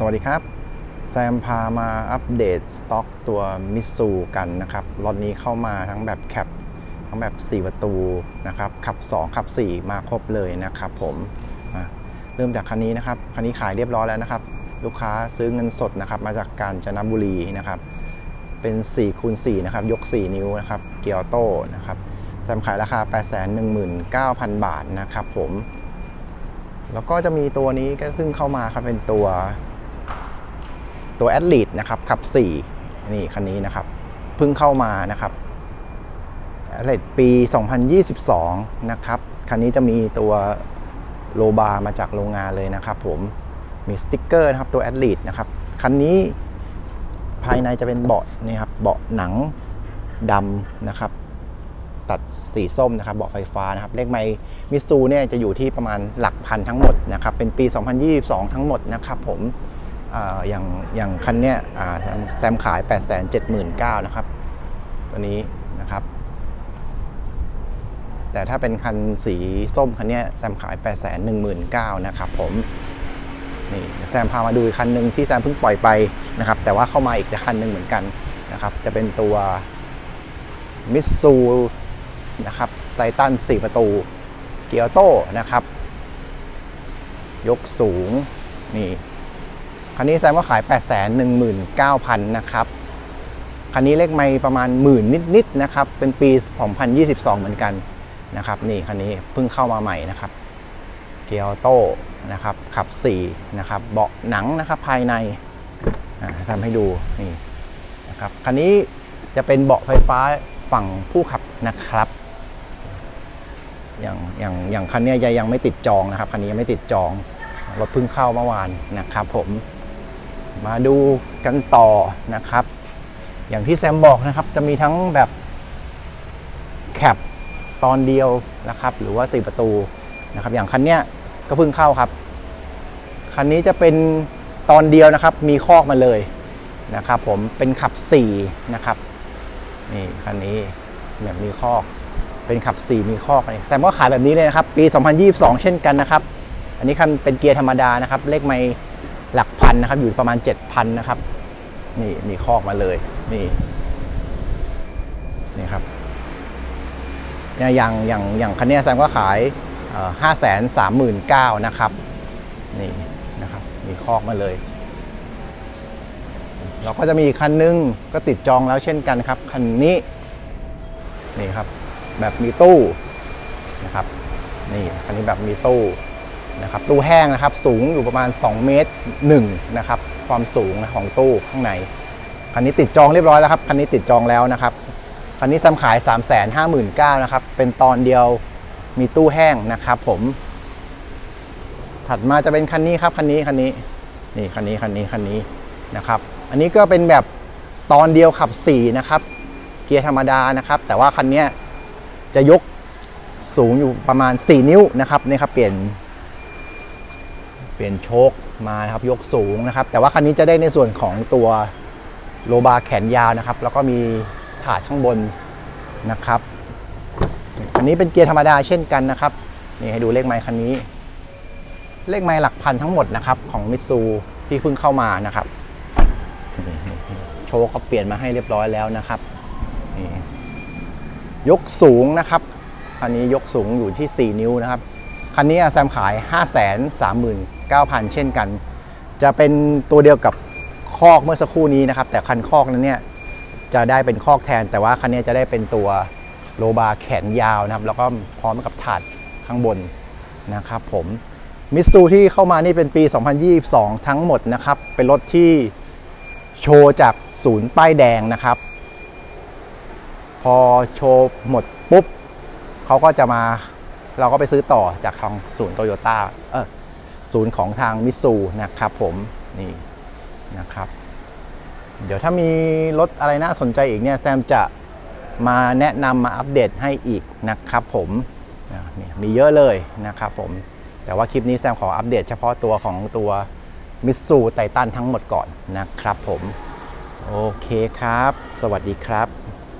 สวัสดีครับ แซมพามาอัปเดตสต็อกตัวมิสูกันนะครับ รถนี้เข้ามาทั้งแบบแคปทั้งแบบ 4 ประตูนะครับขับ 2 ขับ 4 มาครบเลยนะครับผมเริ่มจากคันนี้นะครับ คันนี้ขายเรียบร้อยแล้วนะครับ ลูกค้าซื้อเงินสดนะครับ มาจากกาญจนบุรีนะครับ เป็น4คูณ4นะครับ ยก 4 นิ้วนะครับ เกียร์โต้นะครับ แซมขายราคา 819,000 บาทนะครับผมแล้วก็จะมีตัวนี้ก็เพิ่งเข้ามาครับเป็นตัว ตัวแอดลีดนะครับขับ 4 นี่คันนี้นะครับเพิ่งเข้ามานะครับแอดลีดปี 2022 นะครับ คันนี้จะมีตัวโลบามาจากโรงงานเลยนะครับผมมีสติ๊กเกอร์นะครับตัวแอดลีดนะครับ คันนี้ภายในจะเป็นเบาะนี่ครับเบาะหนังดำนะครับ ตัดสีส้มนะครับเบาะไฟฟ้านะครับ เลขไมมิซูเนี่ยจะอยู่ที่ประมาณหลักพันทั้งหมดนะครับ เป็นปี 2022 ทั้งหมดนะครับผม อย่างอย่างคันเนี้ยอ่าแซมแซมขาย 879,000นะครับ ตัวนี้นะครับ แต่ถ้าเป็นคันสีส้มคันเนี้ยแซมขาย 819,000นะครับผมนี่แซมพามาดูอีกคันหนึ่งที่แซมเพิ่งปล่อยไปนะครับ แต่ว่าเข้ามาอีกคันหนึ่งเหมือนกันนะครับ จะเป็นตัวมิตซูนะครับไททัน4 ประตู เกียร์โต้นะครับ ยกสูงนี่ คันนี้แซมก็ขาย 8 1 9 0 0 0 นะครับ คันนี้เลขไม่ประมาณหมื่นนิดๆนะครับ เป็นปี 2022 เหมือนกันนะครับ นี่คันนี้เพิ่งเข้ามาใหม่นะครับ เกียร์โต้นะครับ ขับ 4 นะครับ เบาะหนังนะครับภายในทำให้ดูนี่นะครับ คันนี้จะเป็นเบาะไฟฟ้าฝั่งผู้ขับนะครับ อย่างอย่างอย่างคันนี้ยังยังไม่ติดจองนะครับ คันนี้ยังไม่ติดจองรถเพิ่งเข้าเมื่อวานนะครับผม มาดูกันต่อนะครับ อย่างที่แซมบอกนะครับ จะมีทั้งแบบแคปตอนเดียวนะครับ หรือว่า 4 ประตูนะครับ อย่างคันเนี้ยก็เพิ่งเข้าครับ คันนี้จะเป็นตอนเดียวนะครับ มีคอกมาเลยนะครับผมเป็นขับ 4 นะครับ นี่คันนี้แบบมีคอกเป็นขับ 4 มีคอกเลยแต่ว่าขายแบบนี้เลยนะครับ ปี 2022 เช่นกันนะครับ อันนี้คันเป็นเกียร์ธรรมดานะครับ เลขไม่ หลักพันนะครับ อยู่ประมาณ 7,000 นะครับ นี่มีคอกมาเลย นี่ นี่ครับเนี่ยอย่างอย่างอย่างคันนี้แซมก็ขายห้าแสนสามหมื่นเก้านะครับ นี่นะครับ มีคอกมาเลย เราก็จะมีคันนึงก็ติดจองแล้วเช่นกันครับ คันนี้ นี่ครับ แบบมีตู้นะครับ นี่คันนี้แบบมีตู้ นะครับตู้แห้งนะครับสูงอยู่ประมาณ 2 เมตร1นะครับความสูงของตู้ข้างในคันนี้ติดจองเรียบร้อยแล้วครับคันนี้ติดจองแล้วนะครับคันนี้ซ้ำขาย 3 5 9 0 0 0นะครับเป็นตอนเดียวมีตู้แห้งนะครับผม ถัดมาจะเป็นคันนี้ครับคันนี้คันนี้นี่คันนี้คันนี้คันนี้นะครับ อันนี้ก็เป็นแบบตอนเดียวขับ4นะครับเกียร์ธรรมดานะครับ แต่ว่าคันนี้จะยกสูงอยู่ประมาณ 4 นิ้วนะครับนี่ครับเปลี่ยน เปลี่ยนโชคมานะครับยกสูงนะครับ แต่ว่าคันนี้จะได้ในส่วนของตัวโลบาร์แขนยาวนะครับ แล้วก็มีถาดข้างบนนะครับอันนี้เป็นเกียร์ธรรมดาเช่นกันนะครับนี่ให้ดูเลขไม้คันนี้ เลขไม้หลักพันทั้งหมดนะครับของมิตซูที่เพิ่งเข้ามานะครับโชว์เขาเปลี่ยนมาให้เรียบร้อยแล้วนะครับยกสูงนะครับคันนี้ยกสูงอยู่ที่ 4 นิ้วนะครับ คันนี้แซมขาย 5 3 9 0 0 0 เช่นกัน จะเป็นตัวเดียวกับคอกเมื่อสักครู่นี้นะครับ แต่คันคอกนั้นเนี่ยจะได้เป็นคอกแทน แต่ว่าคันนี้จะได้เป็นตัวโลบาร์แขนยาวนะครับ แล้วก็พร้อมกับถาดข้างบนนะครับผมมิตซูที่เข้ามานี่เป็นปี 2022 ทั้งหมดนะครับ เป็นรถที่โชว์จากศูนย์ป้ายแดงนะครับ พอโชว์หมดปุ๊บเขาก็จะมา เราก็ไปซื้อต่อจากทางศูนย์โตโยต้าเออศูนย์ของทางมิตซูนะครับผมนี่นะครับ เดี๋ยวถ้ามีรถอะไรน่าสนใจอีกเนี่ยแซมจะมาแนะนำมาอัปเดตให้อีกนะครับผมนี่มีเยอะเลยนะครับผม แต่ว่าคลิปนี้แซมขออัปเดตเฉพาะตัวของตัวมิตซูไททันทั้งหมดก่อนนะครับผม โอเคครับ สวัสดีครับ